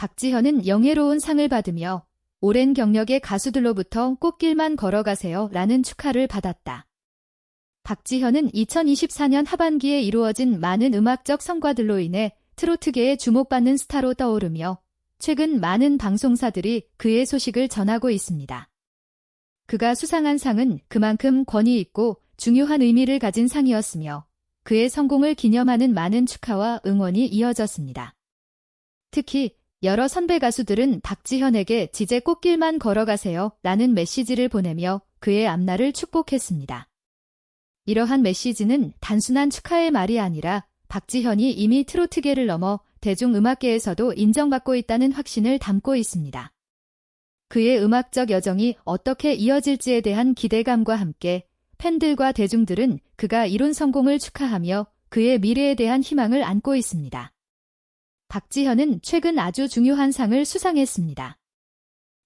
박지현은 영예로운 상을 받으며 오랜 경력의 가수들로부터 꽃길만 걸어가세요 라는 축하를 받았다. 박지현은 2024년 하반기에 이루어진 많은 음악적 성과들로 인해 트로트계에 주목받는 스타로 떠오르며 최근 많은 방송사들이 그의 소식을 전하고 있습니다. 그가 수상한 상은 그만큼 권위 있고 중요한 의미를 가진 상이었으며 그의 성공을 기념하는 많은 축하와 응원이 이어졌습니다. 특히 여러 선배 가수들은 박지현에게 지제 꽃길만 걸어가세요 라는 메시지를 보내며 그의 앞날을 축복했습니다. 이러한 메시지는 단순한 축하의 말이 아니라 박지현이 이미 트로트계를 넘어 대중음악계에서도 인정받고 있다는 확신을 담고 있습니다. 그의 음악적 여정이 어떻게 이어질지에 대한 기대감과 함께 팬들과 대중들은 그가 이룬 성공을 축하하며 그의 미래에 대한 희망을 안고 있습니다. 박지현은 최근 아주 중요한 상을 수상했습니다.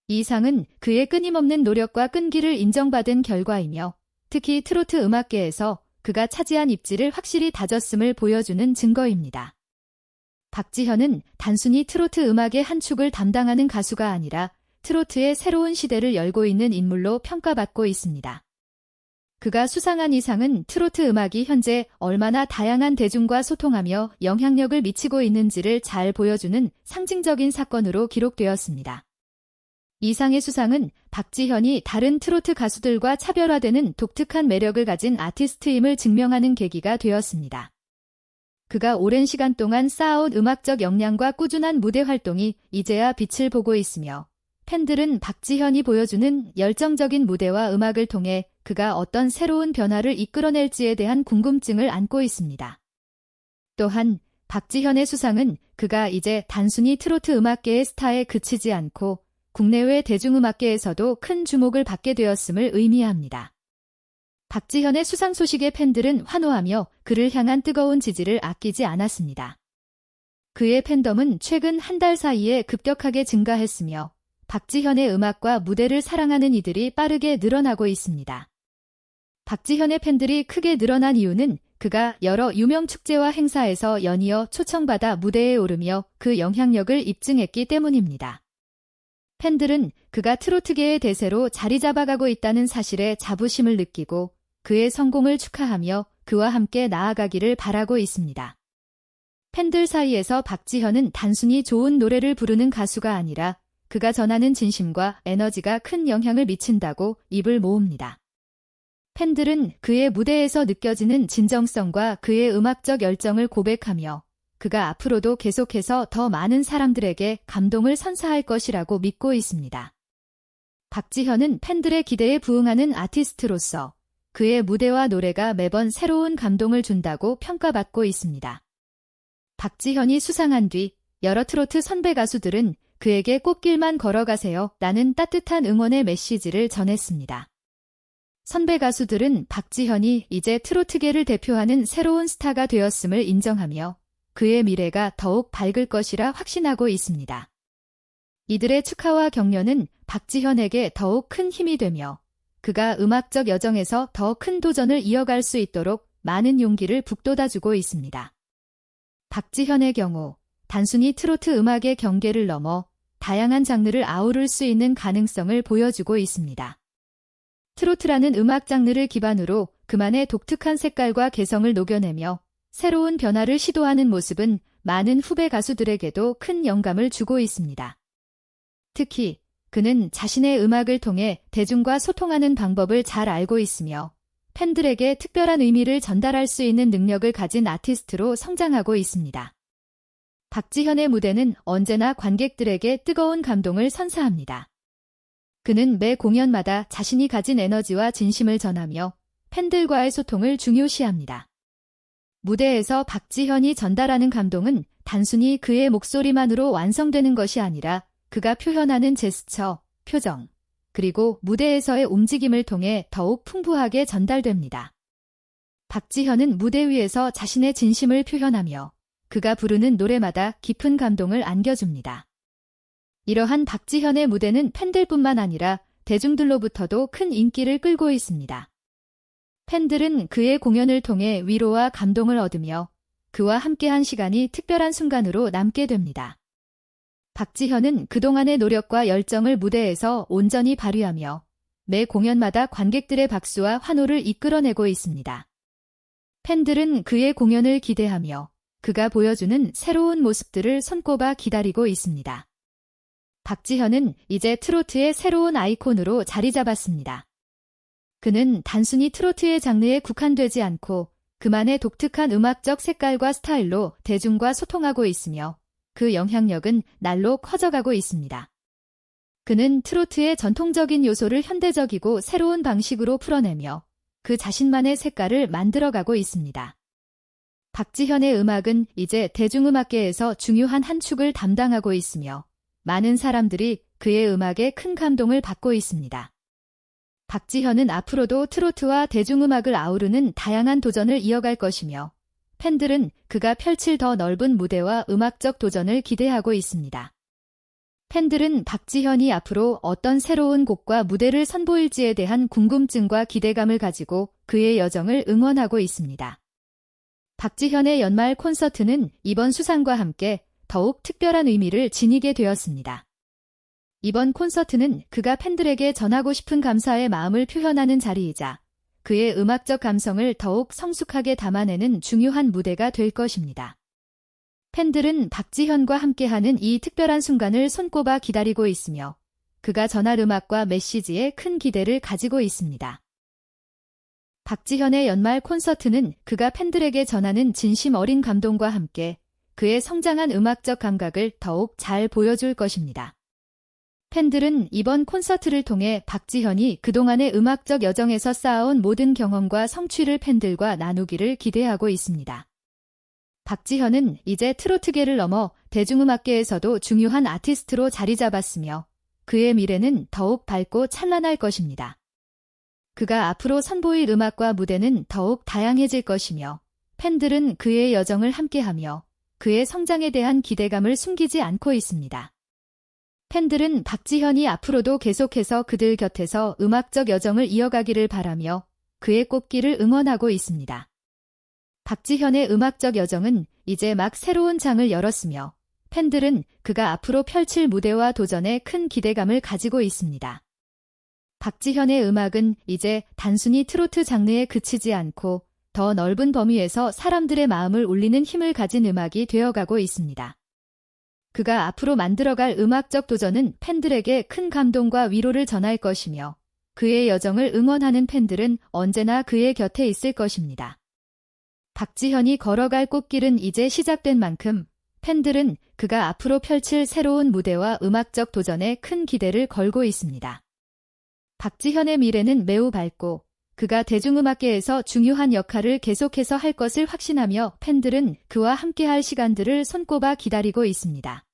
이 상은 그의 끊임없는 노력과 끈기를 인정받은 결과이며 특히 트로트 음악계에서 그가 차지한 입지를 확실히 다졌음을 보여주는 증거입니다. 박지현은 단순히 트로트 음악의 한 축을 담당하는 가수가 아니라 트로트의 새로운 시대를 열고 있는 인물로 평가받고 있습니다. 그가 수상한 이상은 트로트 음악이 현재 얼마나 다양한 대중과 소통하며 영향력을 미치고 있는지를 잘 보여주는 상징적인 사건으로 기록되었습니다. 이상의 수상은 박지현이 다른 트로트 가수들과 차별화되는 독특한 매력을 가진 아티스트임을 증명하는 계기가 되었습니다. 그가 오랜 시간 동안 쌓아온 음악적 역량과 꾸준한 무대 활동이 이제야 빛을 보고 있으며 팬들은 박지현이 보여주는 열정적인 무대와 음악을 통해 그가 어떤 새로운 변화를 이끌어낼지에 대한 궁금증을 안고 있습니다. 또한 박지현의 수상은 그가 이제 단순히 트로트 음악계의 스타에 그치지 않고 국내외 대중음악계에서도 큰 주목을 받게 되었음을 의미합니다. 박지현의 수상 소식에 팬들은 환호하며 그를 향한 뜨거운 지지를 아끼지 않았습니다. 그의 팬덤은 최근 한 달 사이에 급격하게 증가했으며 박지현의 음악과 무대를 사랑하는 이들이 빠르게 늘어나고 있습니다. 박지현의 팬들이 크게 늘어난 이유는 그가 여러 유명 축제와 행사에서 연이어 초청받아 무대에 오르며 그 영향력을 입증했기 때문입니다. 팬들은 그가 트로트계의 대세로 자리 잡아가고 있다는 사실에 자부심을 느끼고 그의 성공을 축하하며 그와 함께 나아가기를 바라고 있습니다. 팬들 사이에서 박지현은 단순히 좋은 노래를 부르는 가수가 아니라 그가 전하는 진심과 에너지가 큰 영향을 미친다고 입을 모읍니다. 팬들은 그의 무대에서 느껴지는 진정성과 그의 음악적 열정을 고백하며 그가 앞으로도 계속해서 더 많은 사람들에게 감동을 선사할 것이라고 믿고 있습니다. 박지현은 팬들의 기대에 부응하는 아티스트로서 그의 무대와 노래가 매번 새로운 감동을 준다고 평가받고 있습니다. 박지현이 수상한 뒤 여러 트로트 선배 가수들은 그에게 꽃길만 걸어가세요 라는 따뜻한 응원의 메시지를 전했습니다. 선배 가수들은 박지현이 이제 트로트계를 대표하는 새로운 스타가 되었음을 인정하며 그의 미래가 더욱 밝을 것이라 확신하고 있습니다. 이들의 축하와 격려는 박지현에게 더욱 큰 힘이 되며 그가 음악적 여정에서 더 큰 도전을 이어갈 수 있도록 많은 용기를 북돋아주고 있습니다. 박지현의 경우 단순히 트로트 음악의 경계를 넘어 다양한 장르를 아우를 수 있는 가능성을 보여주고 있습니다. 트로트라는 음악 장르를 기반으로 그만의 독특한 색깔과 개성을 녹여내며 새로운 변화를 시도하는 모습은 많은 후배 가수들에게도 큰 영감을 주고 있습니다. 특히 그는 자신의 음악을 통해 대중과 소통하는 방법을 잘 알고 있으며 팬들에게 특별한 의미를 전달할 수 있는 능력을 가진 아티스트로 성장하고 있습니다. 박지현의 무대는 언제나 관객들에게 뜨거운 감동을 선사합니다. 그는 매 공연마다 자신이 가진 에너지와 진심을 전하며 팬들과의 소통을 중요시합니다. 무대에서 박지현이 전달하는 감동은 단순히 그의 목소리만으로 완성되는 것이 아니라 그가 표현하는 제스처, 표정, 그리고 무대에서의 움직임을 통해 더욱 풍부하게 전달됩니다. 박지현은 무대 위에서 자신의 진심을 표현하며 그가 부르는 노래마다 깊은 감동을 안겨줍니다. 이러한 박지현의 무대는 팬들뿐만 아니라 대중들로부터도 큰 인기를 끌고 있습니다. 팬들은 그의 공연을 통해 위로와 감동을 얻으며 그와 함께한 시간이 특별한 순간으로 남게 됩니다. 박지현은 그동안의 노력과 열정을 무대에서 온전히 발휘하며 매 공연마다 관객들의 박수와 환호를 이끌어내고 있습니다. 팬들은 그의 공연을 기대하며 그가 보여주는 새로운 모습들을 손꼽아 기다리고 있습니다. 박지현은 이제 트로트의 새로운 아이콘으로 자리 잡았습니다. 그는 단순히 트로트의 장르에 국한되지 않고 그만의 독특한 음악적 색깔과 스타일로 대중과 소통하고 있으며 그 영향력은 날로 커져가고 있습니다. 그는 트로트의 전통적인 요소를 현대적이고 새로운 방식으로 풀어내며 그 자신만의 색깔을 만들어가고 있습니다. 박지현의 음악은 이제 대중음악계에서 중요한 한 축을 담당하고 있으며 많은 사람들이 그의 음악에 큰 감동을 받고 있습니다. 박지현은 앞으로도 트로트와 대중음악을 아우르는 다양한 도전을 이어갈 것이며 팬들은 그가 펼칠 더 넓은 무대와 음악적 도전을 기대하고 있습니다. 팬들은 박지현이 앞으로 어떤 새로운 곡과 무대를 선보일지에 대한 궁금증과 기대감을 가지고 그의 여정을 응원하고 있습니다. 박지현의 연말 콘서트는 이번 수상과 함께 더욱 특별한 의미를 지니게 되었습니다. 이번 콘서트는 그가 팬들에게 전하고 싶은 감사의 마음을 표현하는 자리이자 그의 음악적 감성을 더욱 성숙하게 담아내는 중요한 무대가 될 것입니다. 팬들은 박지현과 함께하는 이 특별한 순간을 손꼽아 기다리고 있으며 그가 전할 음악과 메시지에 큰 기대를 가지고 있습니다. 박지현의 연말 콘서트는 그가 팬들에게 전하는 진심 어린 감동과 함께 그의 성장한 음악적 감각을 더욱 잘 보여줄 것입니다. 팬들은 이번 콘서트를 통해 박지현이 그동안의 음악적 여정에서 쌓아온 모든 경험과 성취를 팬들과 나누기를 기대하고 있습니다. 박지현은 이제 트로트계를 넘어 대중음악계에서도 중요한 아티스트로 자리 잡았으며 그의 미래는 더욱 밝고 찬란할 것입니다. 그가 앞으로 선보일 음악과 무대는 더욱 다양해질 것이며 팬들은 그의 여정을 함께하며 그의 성장에 대한 기대감을 숨기지 않고 있습니다. 팬들은 박지현이 앞으로도 계속해서 그들 곁에서 음악적 여정을 이어가기를 바라며 그의 꽃길을 응원하고 있습니다. 박지현의 음악적 여정은 이제 막 새로운 장을 열었으며 팬들은 그가 앞으로 펼칠 무대와 도전에 큰 기대감을 가지고 있습니다. 박지현의 음악은 이제 단순히 트로트 장르에 그치지 않고 더 넓은 범위에서 사람들의 마음을 울리는 힘을 가진 음악이 되어가고 있습니다. 그가 앞으로 만들어갈 음악적 도전은 팬들에게 큰 감동과 위로를 전할 것이며 그의 여정을 응원하는 팬들은 언제나 그의 곁에 있을 것입니다. 박지현이 걸어갈 꽃길은 이제 시작된 만큼 팬들은 그가 앞으로 펼칠 새로운 무대와 음악적 도전에 큰 기대를 걸고 있습니다. 박지현의 미래는 매우 밝고 그가 대중음악계에서 중요한 역할을 계속해서 할 것을 확신하며 팬들은 그와 함께할 시간들을 손꼽아 기다리고 있습니다.